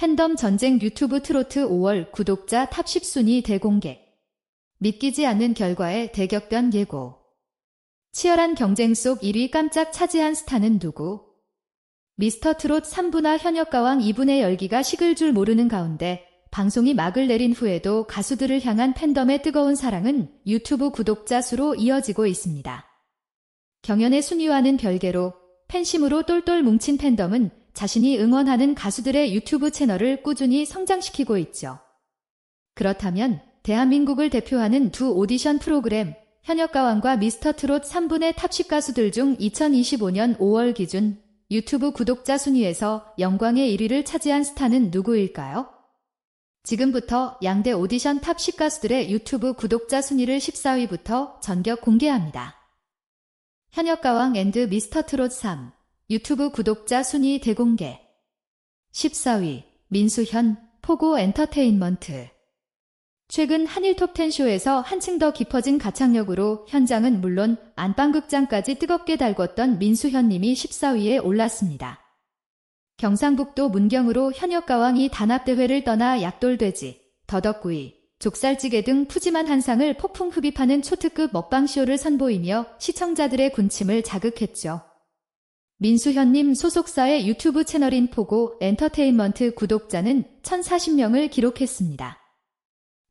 팬덤 전쟁 유튜브 트로트 5월 구독자 탑 10순위 대공개. 믿기지 않는 결과에 대격변 예고. 치열한 경쟁 속 1위 깜짝 차지한 스타는 누구? 미스터 트롯 3부나 현역가왕 2분의 열기가 식을 줄 모르는 가운데 방송이 막을 내린 후에도 가수들을 향한 팬덤의 뜨거운 사랑은 유튜브 구독자 수로 이어지고 있습니다. 경연의 순위와는 별개로 팬심으로 똘똘 뭉친 팬덤은 자신이 응원하는 가수들의 유튜브 채널을 꾸준히 성장시키고 있죠. 그렇다면 대한민국을 대표하는 두 오디션 프로그램 현역가왕과 미스터 트롯 3분의 탑10 가수들 중 2025년 5월 기준 유튜브 구독자 순위에서 영광의 1위를 차지한 스타는 누구일까요? 지금부터 양대 오디션 탑10 가수들의 유튜브 구독자 순위를 14위부터 전격 공개합니다. 현역가왕 앤드 미스터 트롯 3 유튜브 구독자 순위 대공개 14위 민수현 포고 엔터테인먼트 최근 한일 톱10쇼에서 한층 더 깊어진 가창력으로 현장은 물론 안방극장까지 뜨겁게 달궜던 민수현님이 14위에 올랐습니다. 경상북도 문경으로 현역가왕이 단합대회를 떠나 약돌돼지, 더덕구이, 족살찌개 등 푸짐한 한상을 폭풍 흡입하는 초특급 먹방쇼를 선보이며 시청자들의 군침을 자극했죠. 민수현님 소속사의 유튜브 채널인 포고 엔터테인먼트 구독자는 1040명을 기록했습니다.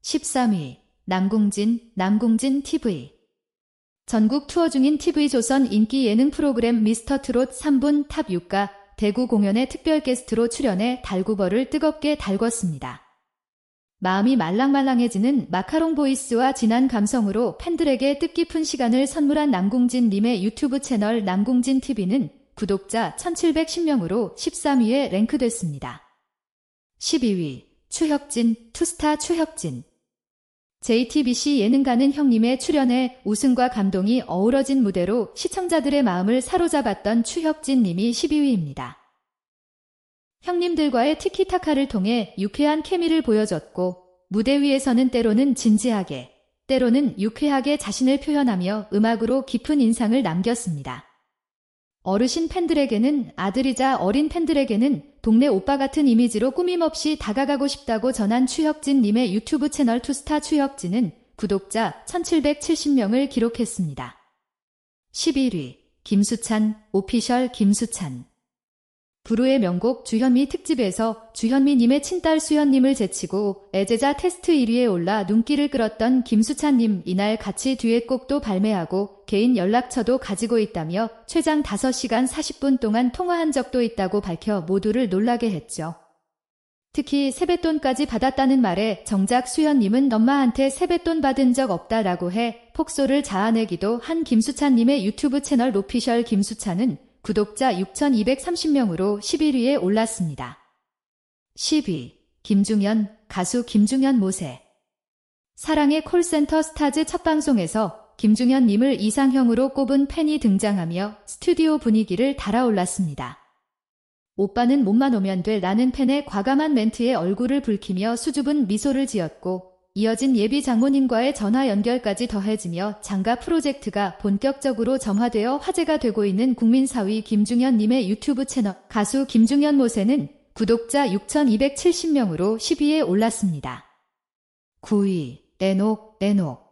13위 남궁진 남궁진 TV 전국 투어 중인 TV조선 인기 예능 프로그램 미스터 트롯 3분 탑 6가 대구 공연에 특별 게스트로 출연해 달구벌을 뜨겁게 달궜습니다. 마음이 말랑말랑해지는 마카롱 보이스와 진한 감성으로 팬들에게 뜻깊은 시간을 선물한 남궁진 님의 유튜브 채널 남궁진 TV는 구독자 1710명으로 13위에 랭크됐습니다. 12위 추혁진 투스타 추혁진 JTBC 예능가는 형님의 출연에 웃음과 감동이 어우러진 무대로 시청자들의 마음을 사로잡았던 추혁진 님이 12위입니다. 형님들과의 티키타카를 통해 유쾌한 케미를 보여줬고 무대 위에서는 때로는 진지하게, 때로는 유쾌하게 자신을 표현하며 음악으로 깊은 인상을 남겼습니다. 어르신 팬들에게는 아들이자 어린 팬들에게는 동네 오빠 같은 이미지로 꾸밈없이 다가가고 싶다고 전한 추혁진 님의 유튜브 채널 투스타 추혁진은 구독자 1770명을 기록했습니다. 11위 김수찬 오피셜 김수찬 부르의 명곡 주현미 특집에서 주현미 님의 친딸 수현님을 제치고 애제자 테스트 1위에 올라 눈길을 끌었던 김수찬 님 이날 같이 듀엣곡도 발매하고 개인 연락처도 가지고 있다며 최장 5시간 40분 동안 통화한 적도 있다고 밝혀 모두를 놀라게 했죠. 특히 세뱃돈까지 받았다는 말에 정작 수현님은 엄마한테 세뱃돈 받은 적 없다라고 해 폭소를 자아내기도 한 김수찬님의 유튜브 채널 로피셜 김수찬은 구독자 6,230명으로 11위에 올랐습니다. 10위 김중현 가수 김중현 모세 사랑의 콜센터 스타즈 첫 방송에서 김중현 님을 이상형으로 꼽은 팬이 등장하며 스튜디오 분위기를 달아올랐습니다. 오빠는 몸만 오면 돼 라는 팬의 과감한 멘트에 얼굴을 붉히며 수줍은 미소를 지었고 이어진 예비 장모님과의 전화 연결까지 더해지며 장가 프로젝트가 본격적으로 점화되어 화제가 되고 있는 국민사위 김중현 님의 유튜브 채널 가수 김중현 모세는 구독자 6,270명으로 10위에 올랐습니다. 9위 에녹 에녹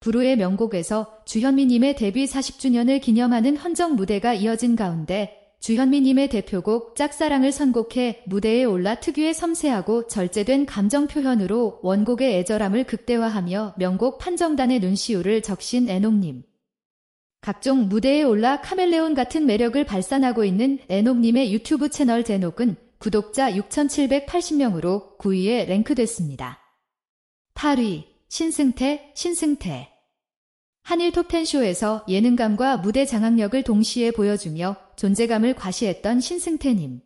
부르의 명곡에서 주현미님의 데뷔 40주년을 기념하는 헌정 무대가 이어진 가운데 주현미님의 대표곡 짝사랑을 선곡해 무대에 올라 특유의 섬세하고 절제된 감정 표현으로 원곡의 애절함을 극대화하며 명곡 판정단의 눈시울을 적신 애녹님. 각종 무대에 올라 카멜레온 같은 매력을 발산하고 있는 애녹님의 유튜브 채널 제녹은 구독자 6,780명으로 9위에 랭크됐습니다. 8위 신승태 신승태 한일 톱텐쇼에서 예능감과 무대 장악력을 동시에 보여주며 존재감을 과시했던 신승태님.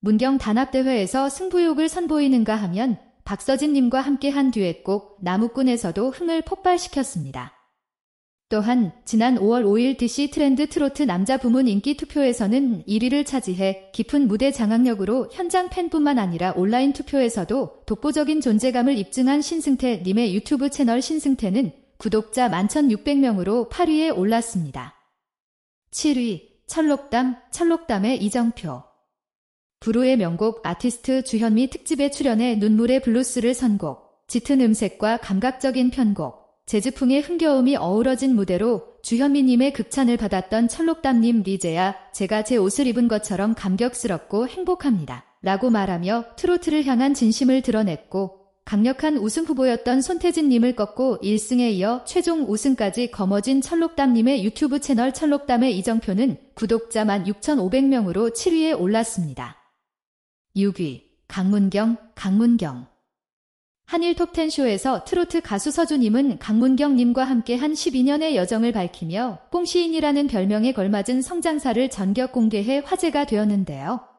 문경 단합대회에서 승부욕을 선보이는가 하면 박서진님과 함께한 듀엣곡 나무꾼에서도 흥을 폭발시켰습니다. 또한 지난 5월 5일 DC 트렌드 트로트 남자 부문 인기 투표에서는 1위를 차지해 깊은 무대 장악력으로 현장 팬뿐만 아니라 온라인 투표에서도 독보적인 존재감을 입증한 신승태 님의 유튜브 채널 신승태는 구독자 11,600명으로 8위에 올랐습니다. 7위 철록담 철록담의 이정표 브루의 명곡 아티스트 주현미 특집에 출연해 눈물의 블루스를 선곡, 짙은 음색과 감각적인 편곡, 재즈풍의 흥겨움이 어우러진 무대로 주현미님의 극찬을 받았던 철록담님 리제야 제가 제 옷을 입은 것처럼 감격스럽고 행복합니다. 라고 말하며 트로트를 향한 진심을 드러냈고 강력한 우승 후보였던 손태진님을 꺾고 1승에 이어 최종 우승까지 거머쥔 철록담님의 유튜브 채널 철록담의 이정표는 구독자만 6,500명으로 7위에 올랐습니다. 6위 강문경, 강문경 한일 톱텐쇼에서 트로트 가수 서주님은 강문경님과 함께한 12년의 여정을 밝히며 뽕시인이라는 별명에 걸맞은 성장사를 전격 공개해 화제가 되었는데요.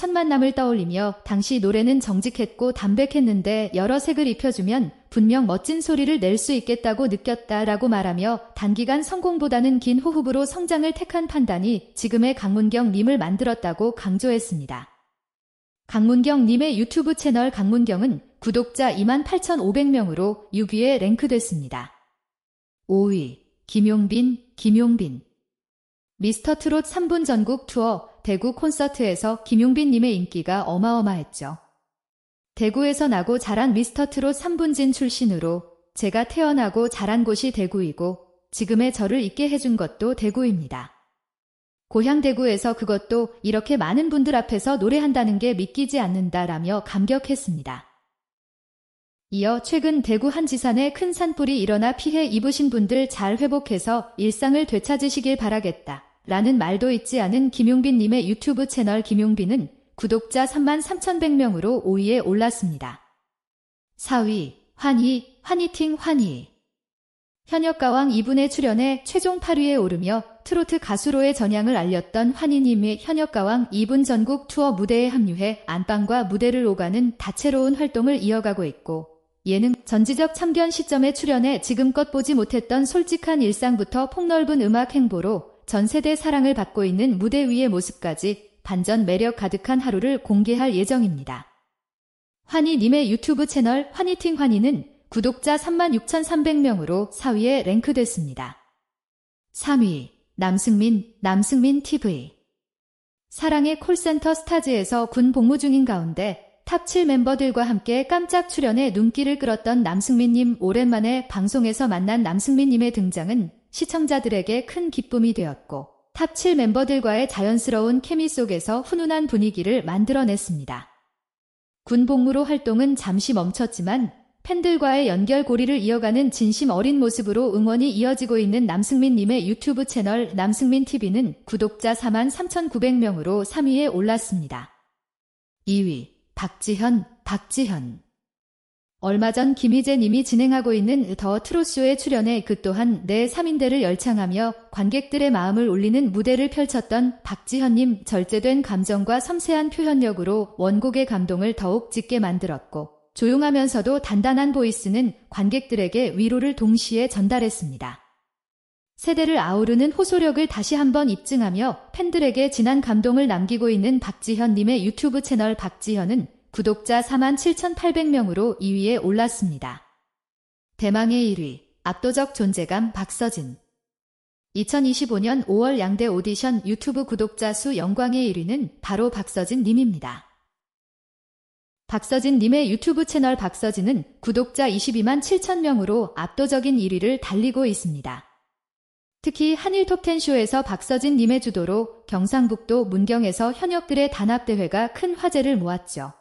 첫 만남을 떠올리며 당시 노래는 정직했고 담백했는데 여러 색을 입혀주면 분명 멋진 소리를 낼 수 있겠다고 느꼈다라고 말하며 단기간 성공보다는 긴 호흡으로 성장을 택한 판단이 지금의 강문경 님을 만들었다고 강조했습니다. 강문경 님의 유튜브 채널 강문경은 구독자 28,500명으로 6위에 랭크됐습니다. 5위 김용빈, 김용빈 미스터 트롯 3분 전국 투어 대구 콘서트에서 김용빈님의 인기가 어마어마했죠. 대구에서 나고 자란 미스터 트롯 3분진 출신으로 제가 태어나고 자란 곳이 대구이고 지금의 저를 있게 해준 것도 대구입니다. 고향 대구에서 그것도 이렇게 많은 분들 앞에서 노래한다는 게 믿기지 않는다라며 감격했습니다. 이어 최근 대구 한지산에 큰 산불이 일어나 피해 입으신 분들 잘 회복해서 일상을 되찾으시길 바라겠다. 라는 말도 있지 않은 김용빈님의 유튜브 채널 김용빈은 구독자 3만 3,100명으로 5위에 올랐습니다. 4위, 환희, 환희팅 환희. 현역가왕 2분에 출연해 최종 8위에 오르며 트로트 가수로의 전향을 알렸던 환희님의 현역가왕 2분 전국 투어 무대에 합류해 안방과 무대를 오가는 다채로운 활동을 이어가고 있고 예능 전지적 참견 시점에 출연해 지금껏 보지 못했던 솔직한 일상부터 폭넓은 음악 행보로 전 세대 사랑을 받고 있는 무대 위의 모습까지 반전 매력 가득한 하루를 공개할 예정입니다. 환희님의 유튜브 채널 환희팅 환희는 구독자 36,300명으로 4위에 랭크됐습니다. 3위 남승민 남승민 TV 사랑의 콜센터 스타즈에서 군 복무 중인 가운데 탑7 멤버들과 함께 깜짝 출연해 눈길을 끌었던 남승민님 오랜만에 방송에서 만난 남승민님의 등장은 시청자들에게 큰 기쁨이 되었고 탑7 멤버들과의 자연스러운 케미 속에서 훈훈한 분위기를 만들어냈습니다. 군 복무로 활동은 잠시 멈췄지만 팬들과의 연결고리를 이어가는 진심 어린 모습으로 응원이 이어지고 있는 남승민님의 유튜브 채널 남승민TV는 구독자 4만 3,900명으로 3위에 올랐습니다. 2위 박지현, 박지현 얼마 전 김희재 님이 진행하고 있는 더 트롯쇼에 출연해 그 또한 내 3인대를 열창하며 관객들의 마음을 울리는 무대를 펼쳤던 박지현 님 절제된 감정과 섬세한 표현력으로 원곡의 감동을 더욱 짙게 만들었고 조용하면서도 단단한 보이스는 관객들에게 위로를 동시에 전달했습니다. 세대를 아우르는 호소력을 다시 한번 입증하며 팬들에게 진한 감동을 남기고 있는 박지현 님의 유튜브 채널 박지현은 구독자 47,800명으로 2위에 올랐습니다. 대망의 1위, 압도적 존재감 박서진. 2025년 5월 양대 오디션 유튜브 구독자 수 영광의 1위는 바로 박서진 님입니다. 박서진 님의 유튜브 채널 박서진은 구독자 22만 7천 명으로 압도적인 1위를 달리고 있습니다. 특히 한일 톱텐쇼에서 박서진 님의 주도로 경상북도 문경에서 현역들의 단합대회가 큰 화제를 모았죠.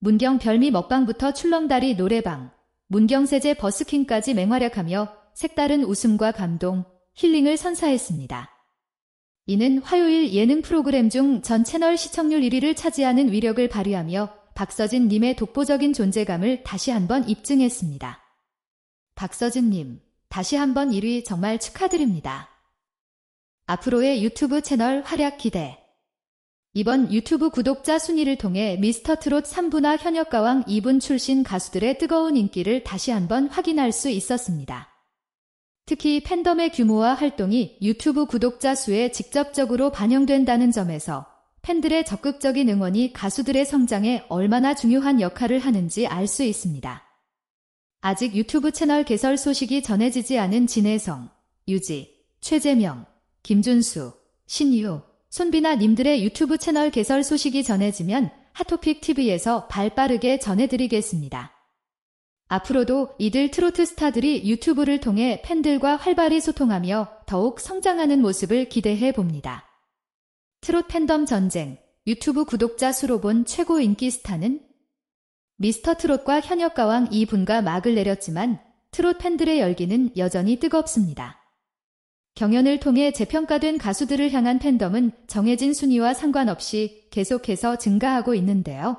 문경 별미 먹방부터 출렁다리 노래방, 문경세제 버스킹까지 맹활약하며 색다른 웃음과 감동, 힐링을 선사했습니다. 이는 화요일 예능 프로그램 중 전 채널 시청률 1위를 차지하는 위력을 발휘하며 박서진 님의 독보적인 존재감을 다시 한번 입증했습니다. 박서진 님, 다시 한번 1위 정말 축하드립니다. 앞으로의 유튜브 채널 활약 기대. 이번 유튜브 구독자 순위를 통해 미스터 트롯 3부나 현역 가왕 2분 출신 가수들의 뜨거운 인기를 다시 한번 확인할 수 있었습니다. 특히 팬덤의 규모와 활동이 유튜브 구독자 수에 직접적으로 반영된다는 점에서 팬들의 적극적인 응원이 가수들의 성장에 얼마나 중요한 역할을 하는지 알 수 있습니다. 아직 유튜브 채널 개설 소식이 전해지지 않은 진혜성, 유지, 최재명, 김준수, 신유, 손비나 님들의 유튜브 채널 개설 소식이 전해지면 핫토픽 TV에서 발빠르게 전해드리겠습니다. 앞으로도 이들 트로트 스타들이 유튜브를 통해 팬들과 활발히 소통하며 더욱 성장하는 모습을 기대해 봅니다. 트롯 팬덤 전쟁, 유튜브 구독자 수로 본 최고 인기 스타는 미스터 트롯과 현역 가왕 이분과 막을 내렸지만 트롯 팬들의 열기는 여전히 뜨겁습니다. 경연을 통해 재평가된 가수들을 향한 팬덤은 정해진 순위와 상관없이 계속해서 증가하고 있는데요.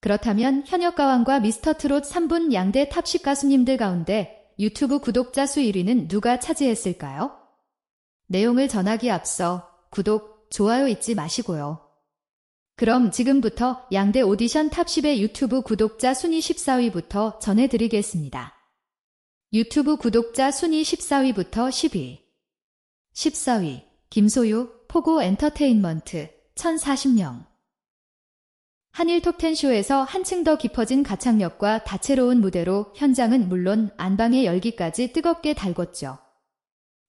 그렇다면 현역 가왕과 미스터 트롯 3분 양대 탑10 가수님들 가운데 유튜브 구독자 수 1위는 누가 차지했을까요? 내용을 전하기 앞서 구독, 좋아요 잊지 마시고요. 그럼 지금부터 양대 오디션 탑10의 유튜브 구독자 순위 14위부터 전해드리겠습니다. 유튜브 구독자 순위 14위부터 10위 14위 김소유 포고 엔터테인먼트 1040명 한일 톱텐쇼에서 한층 더 깊어진 가창력과 다채로운 무대로 현장은 물론 안방의 열기까지 뜨겁게 달궜죠.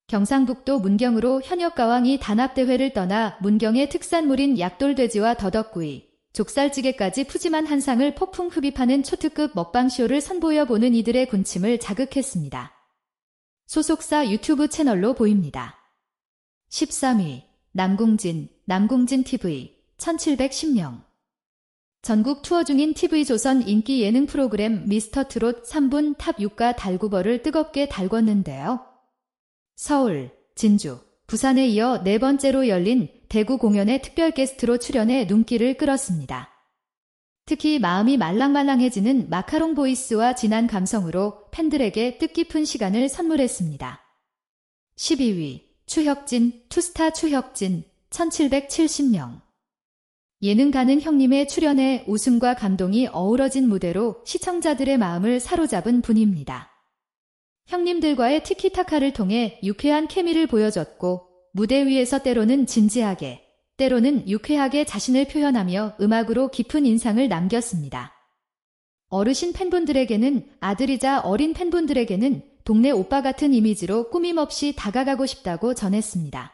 경상북도 문경으로 현역 가왕이 단합대회를 떠나 문경의 특산물인 약돌돼지와 더덕구이, 족살찌개까지 푸짐한 한상을 폭풍 흡입하는 초특급 먹방쇼를 선보여 보는 이들의 군침을 자극했습니다. 소속사 유튜브 채널로 보입니다. 13위 남궁진, 남궁진 TV 1710명 전국 투어 중인 TV조선 인기 예능 프로그램 미스터 트롯 3분 탑 6가 달구벌을 뜨겁게 달궜는데요. 서울, 진주, 부산에 이어 네 번째로 열린 대구 공연에 특별 게스트로 출연해 눈길을 끌었습니다. 특히 마음이 말랑말랑해지는 마카롱 보이스와 진한 감성으로 팬들에게 뜻깊은 시간을 선물했습니다. 12위 추혁진, 투스타 추혁진, 1770명 예능 가는 형님의 출연에 웃음과 감동이 어우러진 무대로 시청자들의 마음을 사로잡은 분입니다. 형님들과의 티키타카를 통해 유쾌한 케미를 보여줬고 무대 위에서 때로는 진지하게, 때로는 유쾌하게 자신을 표현하며 음악으로 깊은 인상을 남겼습니다. 어르신 팬분들에게는 아들이자 어린 팬분들에게는 동네 오빠 같은 이미지로 꾸밈없이 다가가고 싶다고 전했습니다.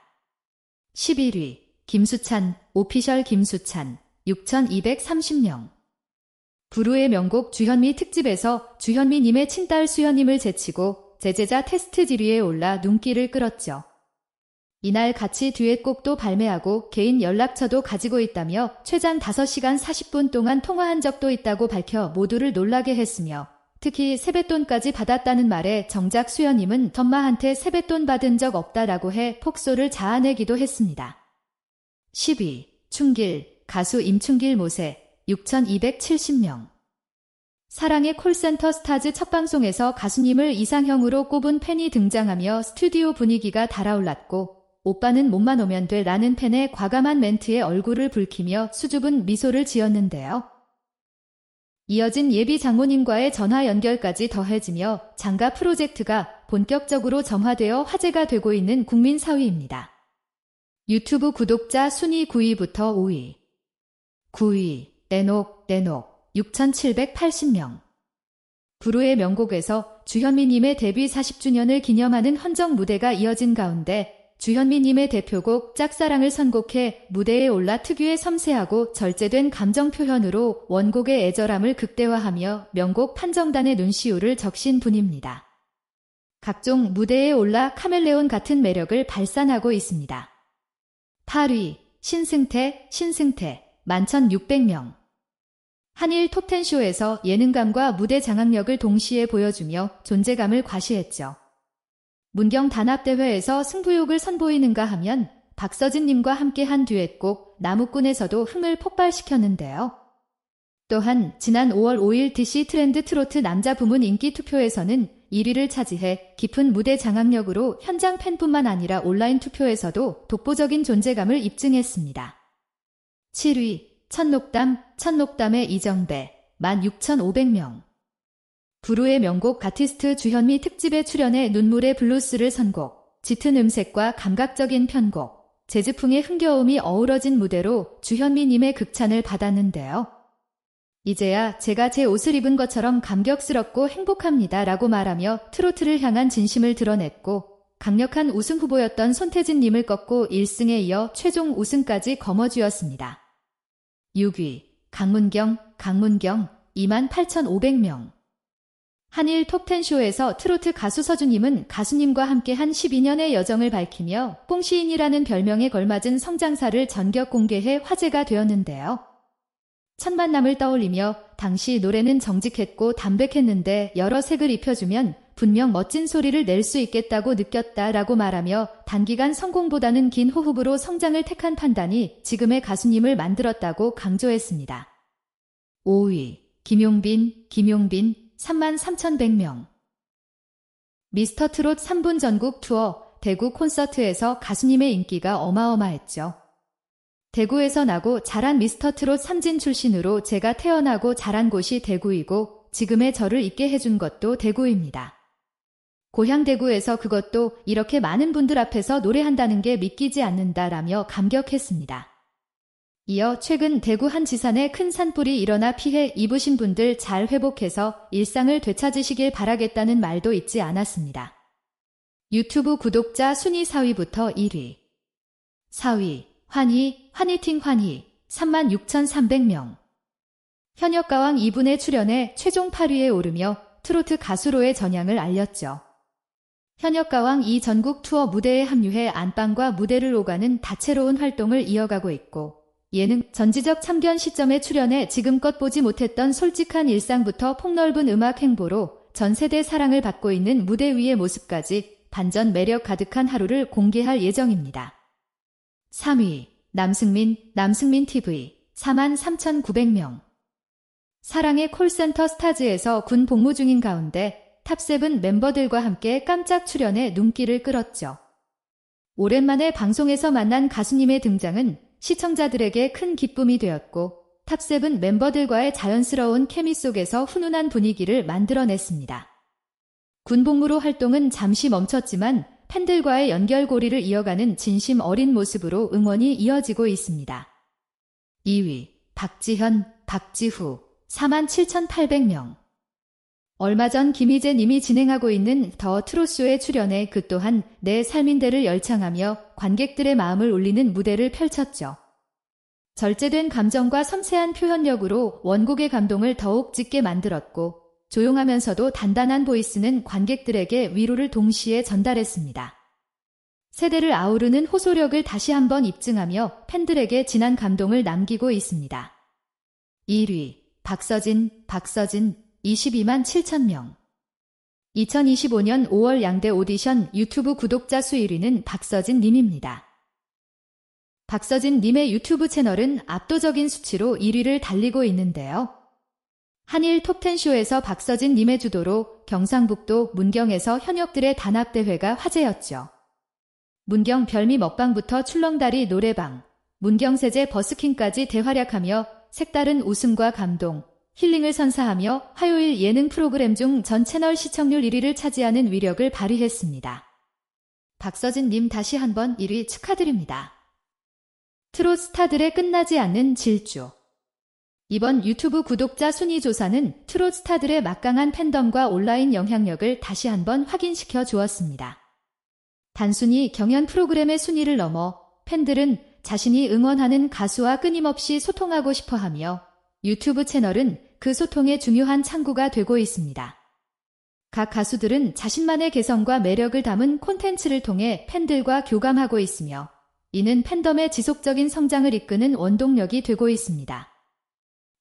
11위 김수찬, 오피셜 김수찬, 6230명. 부르의 명곡 주현미 특집에서 주현미님의 친딸 수현님을 제치고 제제자 테스트 지리에 올라 눈길을 끌었죠. 이날 같이 듀엣곡도 발매하고 개인 연락처도 가지고 있다며 최장 5시간 40분 동안 통화한 적도 있다고 밝혀 모두를 놀라게 했으며 특히 세뱃돈까지 받았다는 말에 정작 수현님은 덤마한테 세뱃돈 받은 적 없다라고 해 폭소를 자아내기도 했습니다. 10위 충길 가수 임충길 모세 6270명 사랑의 콜센터 스타즈 첫 방송에서 가수님을 이상형으로 꼽은 팬이 등장하며 스튜디오 분위기가 달아올랐고 오빠는 몸만 오면 돼 라는 팬의 과감한 멘트에 얼굴을 붉히며 수줍은 미소를 지었는데요. 이어진 예비 장모님과의 전화 연결까지 더해지며 장가 프로젝트가 본격적으로 점화되어 화제가 되고 있는 국민 사위입니다. 유튜브 구독자 순위 9위부터 5위. 9위, 내녹, 내녹, 6,780명. 부르의 명곡에서 주현미님의 데뷔 40주년을 기념하는 헌정 무대가 이어진 가운데 주현미님의 대표곡 짝사랑을 선곡해 무대에 올라 특유의 섬세하고 절제된 감정 표현으로 원곡의 애절함을 극대화하며 명곡 판정단의 눈시울을 적신 분입니다. 각종 무대에 올라 카멜레온 같은 매력을 발산하고 있습니다. 8위 신승태, 신승태 11,600명 한일 톱텐쇼에서 예능감과 무대 장악력을 동시에 보여주며 존재감을 과시했죠. 문경 단합대회에서 승부욕을 선보이는가 하면 박서진님과 함께한 듀엣곡 나무꾼에서도 흥을 폭발시켰는데요. 또한 지난 5월 5일 DC 트렌드 트로트 남자 부문 인기 투표에서는 1위를 차지해 깊은 무대 장악력으로 현장 팬뿐만 아니라 온라인 투표에서도 독보적인 존재감을 입증했습니다. 7위 첫녹담 첫녹담의 이정배 16,500명 부르의 명곡 가티스트 주현미 특집에 출연해 눈물의 블루스를 선곡 짙은 음색과 감각적인 편곡 재즈풍의 흥겨움이 어우러진 무대로 주현미님의 극찬을 받았는데요. 이제야 제가 제 옷을 입은 것처럼 감격스럽고 행복합니다 라고 말하며 트로트를 향한 진심을 드러냈고 강력한 우승 후보였던 손태진님을 꺾고 1승에 이어 최종 우승까지 거머쥐었습니다. 6위 강문경, 강문경 28,500명 한일 톱텐쇼에서 트로트 가수 서주님은 가수님과 함께한 12년의 여정을 밝히며 뽕시인이라는 별명에 걸맞은 성장사를 전격 공개해 화제가 되었는데요. 첫 만남을 떠올리며 당시 노래는 정직했고 담백했는데 여러 색을 입혀주면 분명 멋진 소리를 낼 수 있겠다고 느꼈다라고 말하며 단기간 성공보다는 긴 호흡으로 성장을 택한 판단이 지금의 가수님을 만들었다고 강조했습니다. 5위 김용빈, 김용빈 33,100명 미스터 트롯 3분 전국 투어 대구 콘서트에서 가수님의 인기가 어마어마했죠. 대구에서 나고 자란 미스터 트롯 삼진 출신으로 제가 태어나고 자란 곳이 대구이고 지금의 저를 있게 해준 것도 대구입니다. 고향 대구에서 그것도 이렇게 많은 분들 앞에서 노래한다는 게 믿기지 않는다라며 감격했습니다. 이어 최근 대구 한 지산에 큰 산불이 일어나 피해 입으신 분들 잘 회복해서 일상을 되찾으시길 바라겠다는 말도 잊지 않았습니다. 유튜브 구독자 순위 4위부터 1위 4위 환희, 환희팅 환희 36,300명 현역 가왕 2분에 출연해 최종 8위에 오르며 트로트 가수로의 전향을 알렸죠. 현역 가왕 이 전국 투어 무대에 합류해 안방과 무대를 오가는 다채로운 활동을 이어가고 있고 예능 전지적 참견 시점에 출연해 지금껏 보지 못했던 솔직한 일상부터 폭넓은 음악 행보로 전 세대 사랑을 받고 있는 무대 위의 모습까지 반전 매력 가득한 하루를 공개할 예정입니다. 3위 남승민 남승민 TV 43,900명 사랑의 콜센터 스타즈에서 군 복무 중인 가운데 탑세븐 멤버들과 함께 깜짝 출연해 눈길을 끌었죠. 오랜만에 방송에서 만난 가수님의 등장은 시청자들에게 큰 기쁨이 되었고 탑세븐 멤버들과의 자연스러운 케미 속에서 훈훈한 분위기를 만들어냈습니다. 군복무로 활동은 잠시 멈췄지만 팬들과의 연결고리를 이어가는 진심 어린 모습으로 응원이 이어지고 있습니다. 2위 박지현, 박지후 47,800명 얼마 전 김희재 님이 진행하고 있는 더 트롯쇼에 출연해 그 또한 내 삶인대를 열창하며 관객들의 마음을 울리는 무대를 펼쳤죠. 절제된 감정과 섬세한 표현력으로 원곡의 감동을 더욱 짙게 만들었고 조용하면서도 단단한 보이스는 관객들에게 위로를 동시에 전달했습니다. 세대를 아우르는 호소력을 다시 한번 입증하며 팬들에게 진한 감동을 남기고 있습니다. 1위 박서진, 박서진 22만 7천 명 2025년 5월 양대 오디션 유튜브 구독자 수 1위는 박서진 님입니다. 박서진 님의 유튜브 채널은 압도적인 수치로 1위를 달리고 있는데요. 한일 톱텐쇼에서 박서진 님의 주도로 경상북도 문경에서 현역들의 단합대회가 화제였죠. 문경 별미 먹방부터 출렁다리 노래방, 문경세제 버스킹까지 대활약하며 색다른 웃음과 감동, 힐링을 선사하며 화요일 예능 프로그램 중 전 채널 시청률 1위를 차지하는 위력을 발휘했습니다. 박서진 님 다시 한번 1위 축하드립니다. 트롯 스타들의 끝나지 않는 질주. 이번 유튜브 구독자 순위 조사는 트롯 스타들의 막강한 팬덤과 온라인 영향력을 다시 한번 확인시켜 주었습니다. 단순히 경연 프로그램의 순위를 넘어 팬들은 자신이 응원하는 가수와 끊임없이 소통하고 싶어 하며 유튜브 채널은 그 소통의 중요한 창구가 되고 있습니다. 각 가수들은 자신만의 개성과 매력을 담은 콘텐츠를 통해 팬들과 교감하고 있으며 이는 팬덤의 지속적인 성장을 이끄는 원동력이 되고 있습니다.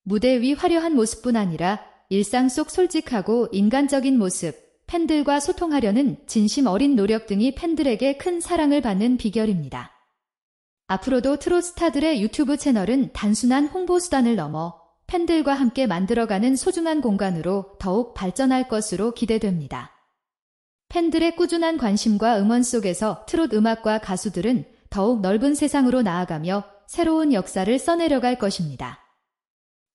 무대 위 화려한 모습뿐 아니라 일상 속 솔직하고 인간적인 모습, 팬들과 소통하려는 진심 어린 노력 등이 팬들에게 큰 사랑을 받는 비결입니다. 앞으로도 트롯 스타들의 유튜브 채널은 단순한 홍보 수단을 넘어 팬들과 함께 만들어가는 소중한 공간으로 더욱 발전할 것으로 기대됩니다. 팬들의 꾸준한 관심과 응원 속에서 트롯 음악과 가수들은 더욱 넓은 세상으로 나아가며 새로운 역사를 써내려갈 것입니다.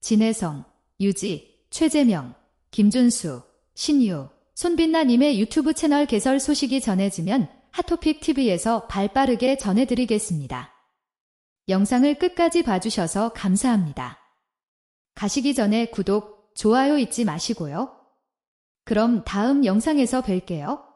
진혜성, 유지, 최재명, 김준수, 신유, 손빛나님의 유튜브 채널 개설 소식이 전해지면 핫토픽 TV에서 발빠르게 전해드리겠습니다. 영상을 끝까지 봐주셔서 감사합니다. 가시기 전에 구독, 좋아요 잊지 마시고요. 그럼 다음 영상에서 뵐게요.